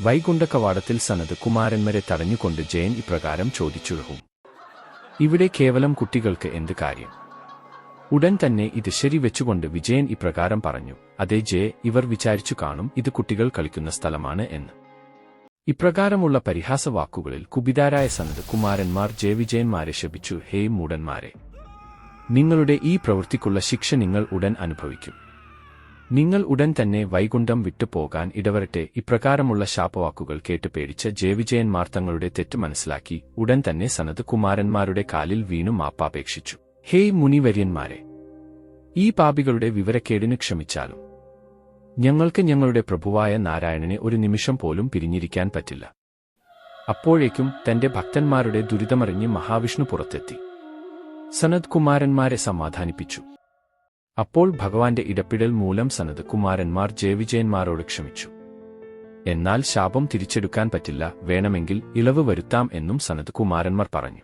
വൈകുണ്ഠകവാടത്തിൽ സനത് കുമാരന്മാരെ തടഞ്ഞുകൊണ്ട് ജയൻ ഇപ്രകാരം ചോദിച്ചുഹും ഇവിടെ കേവലം കുട്ടികൾക്ക് എന്ത് കാര്യം? ഉടൻ തന്നെ ഇത് ശരി വെച്ചുകൊണ്ട് വിജയൻ ഇപ്രകാരം പറഞ്ഞു അതേ ജയ ഇവർ വിചാരിച്ചു കാണും ഇത് കുട്ടികൾ കളിക്കുന്ന സ്ഥലമാണ് എന്ന്. ഇപ്രകാരമുള്ള പരിഹാസവാക്കുകളിൽ കുപിതാരായ സനത് കുമാരന്മാർ ജയവിജയന്മാരെ ശപിച്ചു ഹേ മൂടന്മാരെ നിങ്ങളുടെ ഈ പ്രവൃത്തിക്കുള്ള ശിക്ഷ നിങ്ങൾ ഉടൻ അനുഭവിക്കും. നിങ്ങൾ ഉടൻ തന്നെ വൈകുണ്ഠം വിട്ടുപോകാൻ ഇടവരട്ടെ. ഇപ്രകാരമുള്ള ശാപവാക്കുകൾ കേട്ട് പേടിച്ച ജയവിജയന്മാർ തങ്ങളുടെ തെറ്റ് മനസ്സിലാക്കി ഉടൻ തന്നെ സനത് കുമാരന്മാരുടെ കാലിൽ വീണു മാപ്പാപേക്ഷിച്ചു ഹേയ് മുനിവര്യന്മാരെ ഈ പാപികളുടെ വിവരക്കേടിന് ക്ഷമിച്ചാലും ഞങ്ങൾക്ക് ഞങ്ങളുടെ പ്രഭുവായ നാരായണനെ ഒരു നിമിഷം പോലും പിരിഞ്ഞിരിക്കാൻ പറ്റില്ല. അപ്പോഴേക്കും തന്റെ ഭക്തന്മാരുടെ ദുരിതമറിഞ്ഞ് മഹാവിഷ്ണു പുറത്തെത്തി. സനത് കുമാരന്മാരെ സമാധാനിപ്പിച്ചു. അപ്പോൾ ഭഗവാന്റെ ഇടപെടൽ മൂലം സനത് കുമാരന്മാർ ജയവിജയന്മാരോട് ക്ഷമിച്ചു. എന്നാൽ ശാപം തിരിച്ചെടുക്കാൻ പറ്റില്ല വേണമെങ്കിൽ ഇളവ് വരുത്താം എന്നും സനത് കുമാരന്മാർ പറഞ്ഞു.